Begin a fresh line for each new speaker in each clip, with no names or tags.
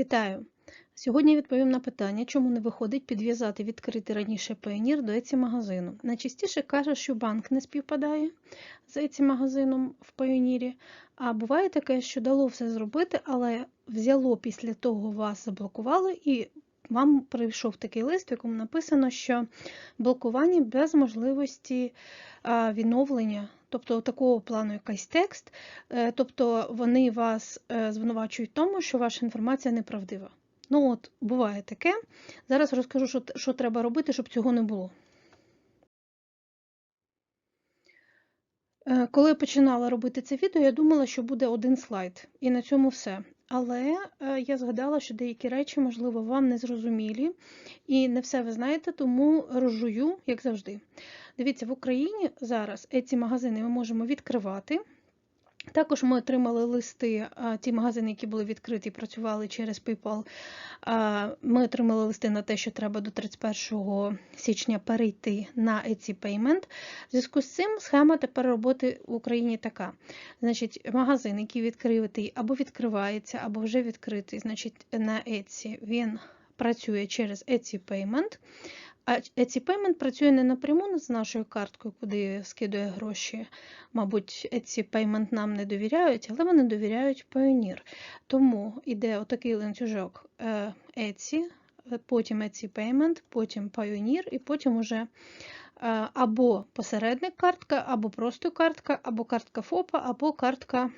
Вітаю! Сьогодні відповім на питання, чому не виходить підв'язати відкритий раніше Payoneer до еці магазину. Найчастіше каже, що банк не співпадає з еці магазином в Payoneer, а буває таке, що дало все зробити, але взяло після того вас заблокували і вам прийшов такий лист, в якому написано, що блокування без можливості відновлення, тобто такого плану якийсь текст, е, тобто вони вас е, звинувачують в тому, що ваша інформація неправдива. Ну от, буває таке. Зараз розкажу, що, що треба робити, щоб цього не було. Е, коли я починала робити це відео, я думала, що буде один слайд, і на цьому все. Але е, я згадала, що деякі речі, можливо, вам не зрозумілі, і не все ви знаєте, тому розжую, як завжди. Дивіться, в Україні зараз ці магазини ми можемо відкривати. Також ми отримали листи, ті магазини, які були відкриті, працювали через PayPal. Ми отримали листи на те, що треба до 31 січня перейти на Etsy Payment. В зв'язку з цим схема тепер роботи в Україні така. Значить, магазин, який відкритий або відкривається, або вже відкритий, значить, на Etsy, він працює через Etsy Payment. Etsy Payment працює не напряму з нашою карткою, куди скидує гроші. Мабуть, Etsy Payment нам не довіряють, але вони довіряють Payoneer. Тому йде отакий ланцюжок е, Etsy, потім Etsy Payment, потім Payoneer, і потім уже е, або посередник картка, або просто картка, або картка ФОПа, або картка.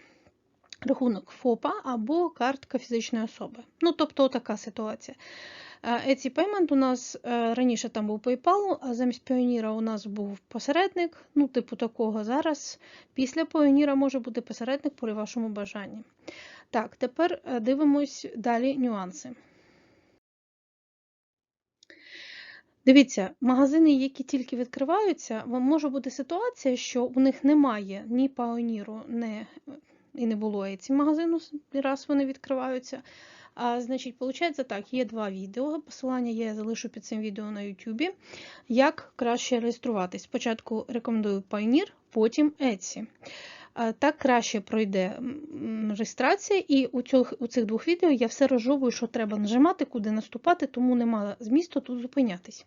Рахунок ФОПа або картка фізичної особи. Ну, тобто, така ситуація. Etsy Payment у нас е, раніше там був PayPal, а замість Payoneer у нас був посередник, ну, типу такого. Зараз після Payoneer може бути посередник при вашому бажанні. Так, тепер е, дивимось далі нюанси. Дивіться, магазини, які тільки відкриваються, може бути ситуація, що у них немає ні Payoneer, ні, і не було Etsy магазину, раз вони відкриваються. А, Значить, виходить так, є два відео. Посилання я залишу під цим відео на YouTube. Як краще реєструватись. Спочатку рекомендую Pioneer, потім Etsy. Так краще пройде реєстрація, і у цих у цих двох відео я все розжовую, що треба нажимати, куди наступати, тому немає змісту тут зупинятись.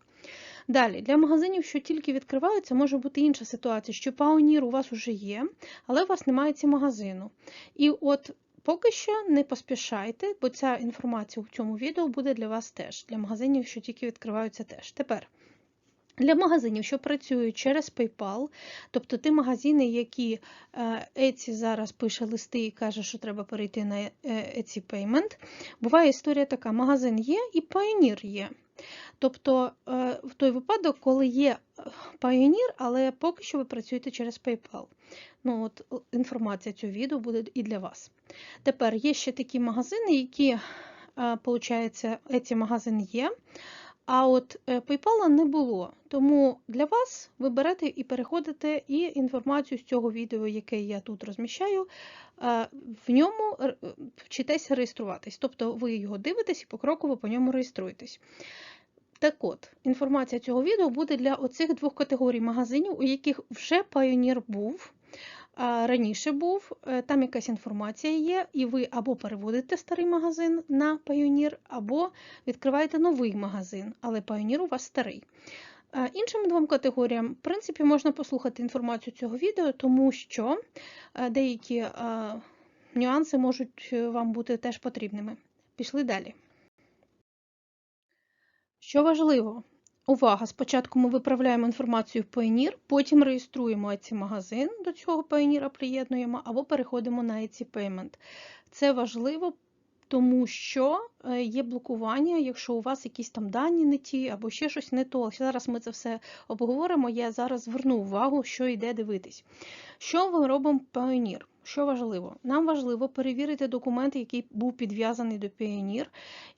Далі, для магазинів, що тільки відкриваються, може бути інша ситуація, що Pioneer у вас вже є, але у вас немає ці магазину. І от Поки що не поспішайте, бо ця інформація у цьому відео буде для вас теж, для магазинів, що тільки відкриваються теж. Тепер. Для магазинів, що працюють через PayPal, тобто ті магазини, які е, Etsy зараз пише листи і каже, що треба перейти на е, Etsy Payment, буває історія така: магазин є і Payoneer є. Тобто, е, в той випадок, коли є Pioneer, але поки що ви працюєте через PayPal. Ну, от Інформація цього відео буде і для вас. Тепер є ще такі магазини, які, виходить, ці магазини є. А от е, PayPal не було. Тому для вас ви і переходите і інформацію з цього відео, яке я тут розміщаю, в ньому вчитеся реєструватись. Тобто ви його дивитесь і покроково по ньому реєструєтесь. Так от, інформація цього відео буде для оцих двох категорій магазинів, у яких вже Pioneer був раніше був, е, там якась інформація є, і ви або переводите старий магазин на Payoneer, або відкриваєте новий магазин, але Payoneer у вас старий. Іншим двом категоріям, в принципі, можна послухати інформацію цього відео, тому що е, деякі нюанси можуть е, вам бути теж потрібними. Пішли далі. Що важливо, Увага! Спочатку ми виправляємо інформацію в Payoneer, потім реєструємо Etsy магазин, до цього Payoneer приєднуємо, або переходимо на Etsy Payment. Це важливо, тому що е, є блокування, якщо у вас якісь там дані не ті, або ще щось не то. Зараз ми це все обговоримо. Я зараз зверну увагу, що йде дивитись. Що ми робимо в Payoneer? Що важливо? Нам важливо перевірити документ, який був підв'язаний до Payoneer,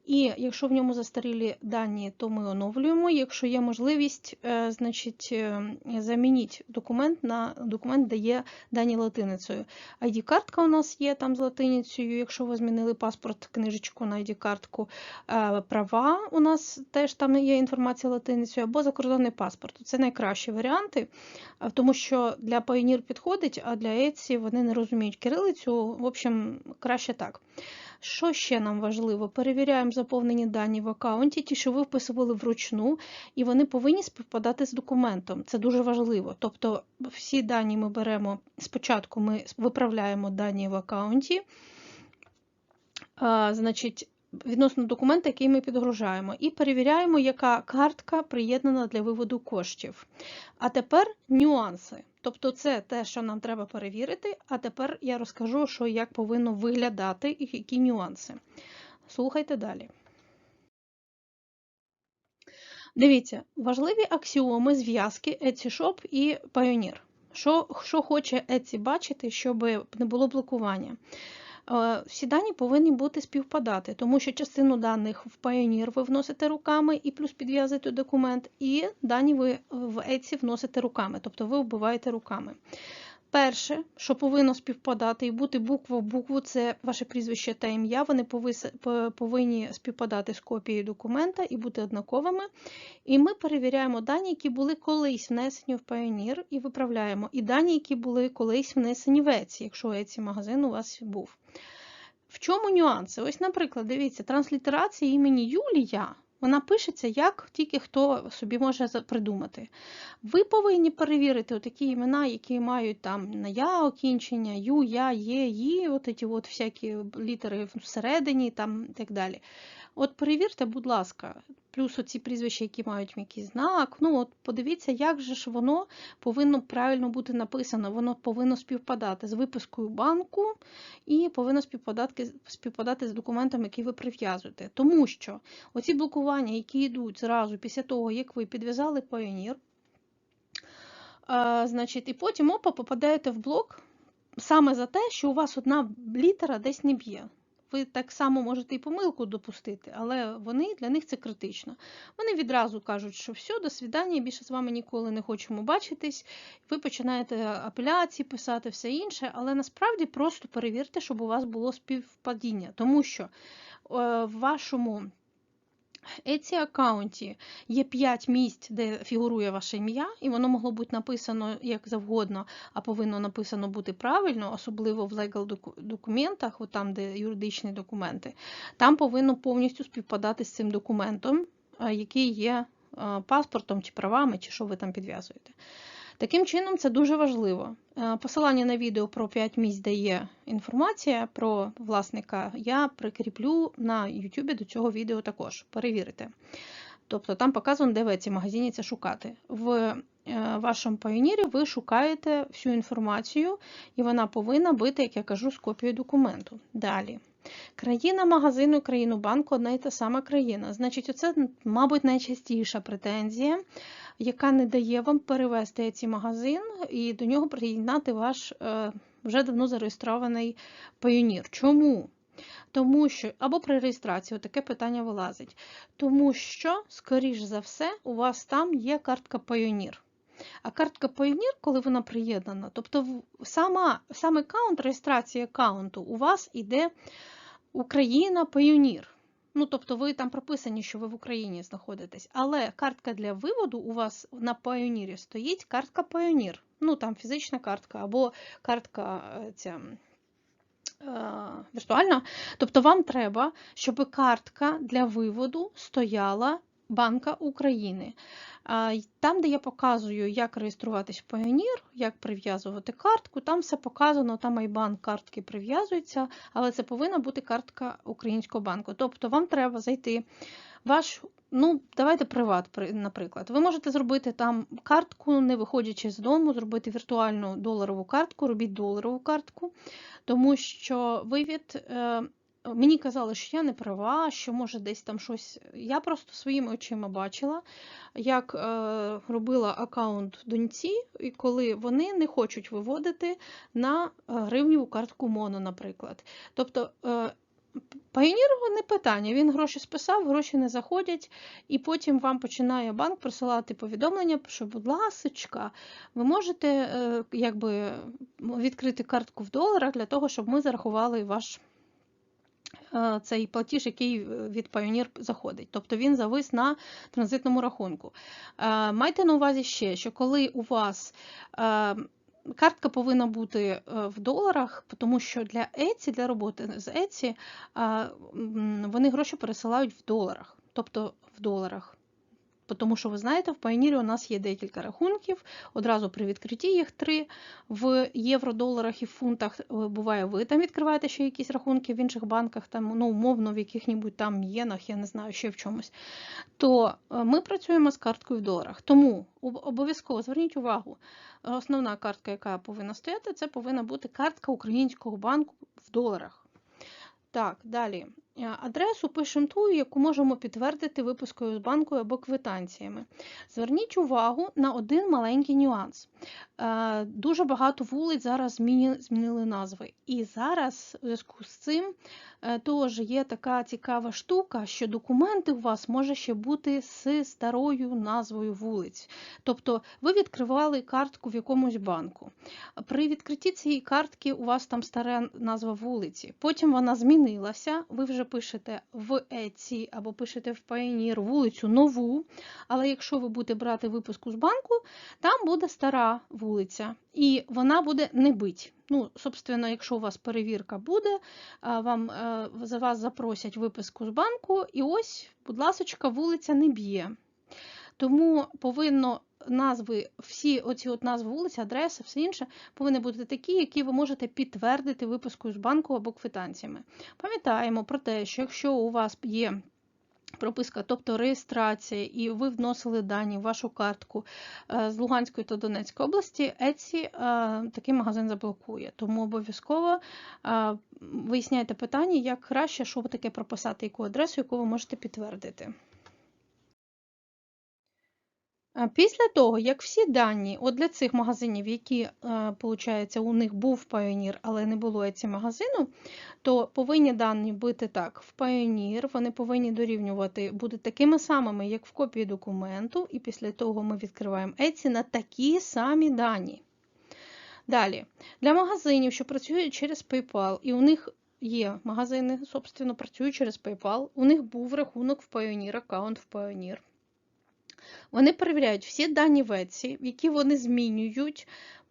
і якщо в ньому застарілі дані, то ми оновлюємо. Якщо є можливість, е, значить е, замініть документ на документ, де є дані латиницею. ID-картка у нас є там з латиницею, якщо ви змінили паспорт, книжечку на ID-картку. Е, права у нас теж там є інформація латиницею, або закордонний паспорт. Це найкращі варіанти, тому що для Payoneer підходить, а для Etsy вони не розуміють кирилицю. В общем, краще так. Що ще нам важливо? Перевіряємо заповнені дані в аккаунті, ті, що ви вписували вручну, і вони повинні співпадати з документом. Це дуже важливо. Тобто всі дані ми беремо спочатку, ми виправляємо дані в аккаунті. Значить, відносно документа, який ми підгружаємо, і перевіряємо, яка картка приєднана для виводу коштів. А тепер нюанси. Тобто, це те, що нам треба перевірити. А тепер я розкажу, що як повинно виглядати і які нюанси. Слухайте далі. Дивіться, важливі аксіоми зв'язки Etsy Shop і Pioneer. Що, що хоче Etsy бачити, щоб не було блокування? Е, всі дані повинні бути співпадати, тому що частину даних в Pioneer ви вносите руками і плюс підв'язуєте документ, і дані ви в Etsy вносите руками, тобто ви вбиваєте руками. Перше, що повинно співпадати і бути буква в букву, це ваше прізвище та ім'я. Вони повинні співпадати з копією документа і бути однаковими. І ми перевіряємо дані, які були колись внесені в Pioneer, і виправляємо. І дані, які були колись внесені в Etsy, якщо Etsy магазин у вас був. В чому нюанси? Ось, наприклад, дивіться, транслітерація імені Юлія. Вона пишеться, як тільки хто собі може придумати. Ви повинні перевірити такі імена, які мають там на я окінчення, ю, я, є, ї, от ці от всякі літери всередині там і так далі. От перевірте, будь ласка, плюс оці прізвища, які мають м'який знак. Ну, от подивіться, як же ж воно повинно правильно бути написано. Воно повинно співпадати з випискою банку і повинно співпадати з документом, який ви прив'язуєте. Тому що оці блокування, які йдуть зразу після того, як ви підв'язали а, значить, і потім опа попадаєте в блок саме за те, що у вас одна літера десь не б'є ви так само можете і помилку допустити, але вони для них це критично. Вони відразу кажуть, що все, до свідання, більше з вами ніколи не хочемо бачитись. Ви починаєте апеляції писати, все інше, але насправді просто перевірте, щоб у вас було співпадіння, тому що е, в вашому Etsy аккаунті є 5 місць, де фігурує ваше ім'я, і воно могло бути написано як завгодно, а повинно написано бути правильно, особливо в legal документах, от там, де юридичні документи. Там повинно повністю співпадати з цим документом, який є паспортом чи правами, чи що ви там підв'язуєте. Таким чином, це дуже важливо. Е, посилання на відео про 5 місць, де є інформація про власника, я прикріплю на YouTube до цього відео також. Перевірите. Тобто там показано, де в цій магазині це шукати. В е, вашому пайонірі ви шукаєте всю інформацію, і вона повинна бути, як я кажу, з копією документу. Далі. Країна магазину, країну банку одна і та сама країна. Значить, оце, мабуть, найчастіша претензія яка не дає вам перевести цей магазин і до нього приєднати ваш е, вже давно зареєстрований пайонір. Чому? Тому що, або при реєстрації таке питання вилазить. Тому що, скоріш за все, у вас там є картка Пайонір. А картка Пайонір, коли вона приєднана, тобто сама, сам аккаунт, реєстрація аккаунту у вас іде Україна Пайонір. Ну, тобто ви там прописані, що ви в Україні знаходитесь, але картка для виводу у вас на Pioneer стоїть картка Pioneer. Ну, там фізична картка або картка е, ця. Е, віртуальна, тобто вам треба, щоб картка для виводу стояла Банка України. Там, де я показую, як реєструватись в Pioneer, як прив'язувати картку, там все показано, там IBAN картки прив'язуються, але це повинна бути картка українського банку. Тобто вам треба зайти ваш, ну, давайте приват, наприклад. Ви можете зробити там картку, не виходячи з дому, зробити віртуальну доларову картку, робіть доларову картку, тому що вивід. Е, Мені казали, що я не права, що може десь там щось. Я просто своїми очима бачила, як е, робила аккаунт доньці, і коли вони не хочуть виводити на е, гривніву картку Моно, наприклад. Тобто е, не питання, він гроші списав, гроші не заходять, і потім вам починає банк присилати повідомлення, що, будь ласка, ви можете е, якби, відкрити картку в доларах для того, щоб ми зарахували ваш. Е, цей платіж, який е, від Pioneer заходить. Тобто він завис на транзитному рахунку. Е, майте на увазі ще, що коли у вас картка повинна бути в доларах, тому що для Etsy, для роботи з Etsy, вони гроші пересилають в доларах, тобто в доларах. Тому що ви знаєте, в Payoneer у нас є декілька рахунків, одразу при відкритті їх три в євро, доларах і фунтах. Е, Буває, ви там відкриваєте ще якісь рахунки в інших банках, там, ну, умовно, в яких-небудь там єнах, я не знаю, ще в чомусь. То е, ми працюємо з карткою в доларах. Тому обов'язково зверніть увагу, основна картка, яка повинна стояти, це повинна бути картка українського банку в доларах. Так, далі. Е, Адресу пишемо ту, яку можемо підтвердити випискою з банку або квитанціями. Зверніть увагу на один маленький нюанс. Е, Дуже багато вулиць зараз змінили назви. І зараз, у зв'язку з цим, е, теж є така цікава штука, що документи у вас може ще бути з старою назвою вулиць. Тобто ви відкривали картку в якомусь банку. При відкритті цієї картки у вас там стара назва вулиці. Потім вона змінилася. Ви вже пишете в Etsy або пишете в Payoneer вулицю нову. Але якщо ви будете брати випуску з банку, там буде стара вулиця, і вона буде не бить. Ну, собственно, якщо у вас перевірка буде, вам е, за вас запросять виписку з банку, і ось, будь ласочка, вулиця не б'є. Тому повинно назви, всі оці от назви вулиці, адреси, все інше повинні бути такі, які ви можете підтвердити випискою з банку або квитанціями. Пам'ятаємо про те, що якщо у вас є прописка, тобто реєстрація, і ви вносили дані в вашу картку е, з Луганської та Донецької області, Etsy е, такий магазин заблокує. Тому обов'язково е, виясняйте питання, як краще, що таке прописати, яку адресу, яку ви можете підтвердити. Після того, як всі дані, от для цих магазинів, які, е, получається, у них був Payoneer, але не було Etsy магазину, то повинні дані бути так, в Payoneer, вони повинні дорівнювати, бути такими самими, як в копії документу, і після того ми відкриваємо Etsy на такі самі дані. Далі, для магазинів, що працюють через PayPal, і у них є магазини, собственно, працюють через PayPal, у них був рахунок в Payoneer, аккаунт в Payoneer. Вони перевіряють всі дані в Etsy, які вони змінюють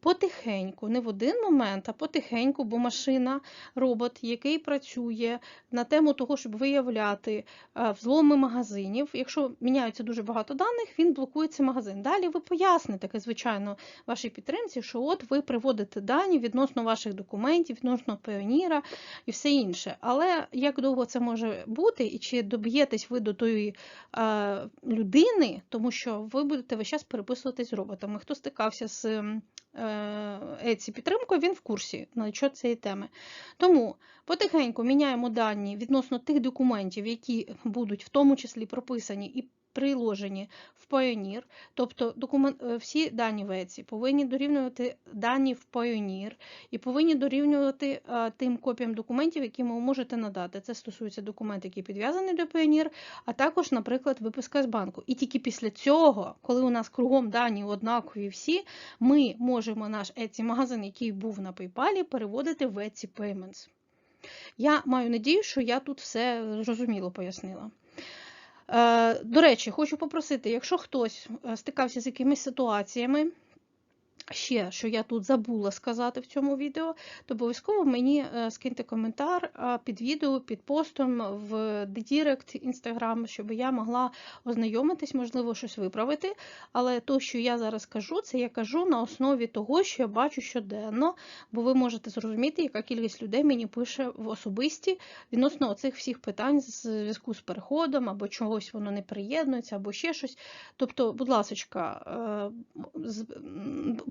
потихеньку, не в один момент, а потихеньку, бо машина, робот, який працює на тему того, щоб виявляти е, взломи магазинів. Якщо міняється дуже багато даних, він блокує цей магазин. Далі ви поясните, звичайно, вашій підтримці, що от ви приводите дані відносно ваших документів, відносно піоніра і все інше. Але як довго це може бути, і чи доб'єтесь ви до тої е, людини, тому що ви будете весь час переписуватись з роботами. Хто стикався з м, е, підтримкою, він в курсі на що цієї теми. Тому потихеньку міняємо дані відносно тих документів, які будуть в тому числі прописані і приложені в Payoneer, тобто документ, е, всі дані в Etsy повинні дорівнювати дані в Payoneer і повинні дорівнювати е, тим копіям документів, які ви можете надати. Це стосується документів, які підв'язані до Payoneer, а також, наприклад, виписка з банку. І тільки після цього, коли у нас кругом дані однакові всі, ми можемо наш Etsy магазин, який був на PayPal, переводити в Etsy Payments. Я маю надію, що я тут все зрозуміло пояснила. Е, До речі, хочу попросити, якщо хтось е, стикався з якимись ситуаціями, ще, що я тут забула сказати в цьому відео, то обов'язково мені е, скиньте коментар е, під відео, під постом в Директ Інстаграм, щоб я могла ознайомитись, можливо, щось виправити. Але то, що я зараз кажу, це я кажу на основі того, що я бачу щоденно, бо ви можете зрозуміти, яка кількість людей мені пише в особисті відносно оцих всіх питань з зв'язку з переходом, або чогось воно не приєднується, або ще щось. Тобто, будь ласочка, е,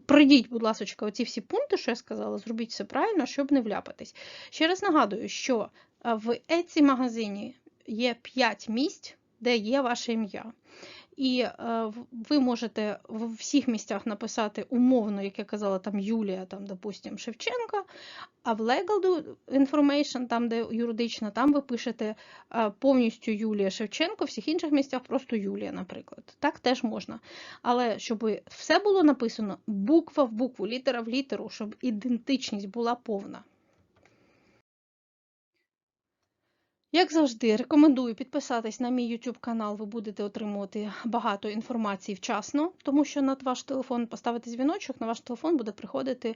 пройдіть, будь ласка, оці всі пункти, що я сказала, зробіть все правильно, щоб не вляпатись. Ще раз нагадую, що е, в Etsy магазині є 5 місць, де є ваше ім'я. І е, ви можете в всіх місцях написати умовно, як я казала, там Юлія, там, допустим, Шевченка, а в Legal Information, там, де юридична, там ви пишете е, повністю Юлія Шевченко, в всіх інших місцях просто Юлія, наприклад. Так теж можна. Але щоб все було написано буква в букву, літера в літеру, щоб ідентичність була повна. Як завжди, рекомендую підписатись на мій YouTube канал. Ви будете отримувати багато інформації вчасно, тому що на ваш телефон поставити дзвіночок, на ваш телефон буде приходити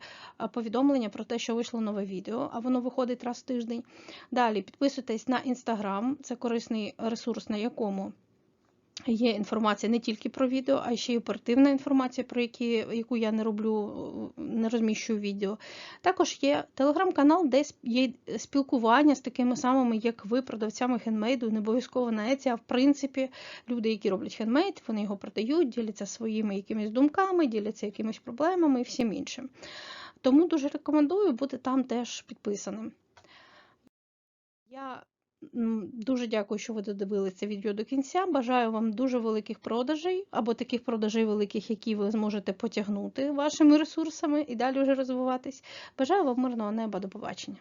повідомлення про те, що вийшло нове відео, а воно виходить раз в тиждень. Далі підписуйтесь на Instagram, це корисний ресурс, на якому Є інформація не тільки про відео, а ще й оперативна інформація, про які, яку я не роблю, не розміщую відео. Також є телеграм-канал, де є спілкування з такими самими, як ви, продавцями хендмейду, не обов'язково на Еці, а в принципі, люди, які роблять хендмейд, вони його продають, діляться своїми якимись думками, діляться якимись проблемами і всім іншим. Тому дуже рекомендую бути там теж підписаним. Я дуже дякую, що ви додивилися відео до кінця. Бажаю вам дуже великих продажей або таких продажей великих, які ви зможете потягнути вашими ресурсами і далі вже розвиватись. Бажаю вам мирного неба. До побачення.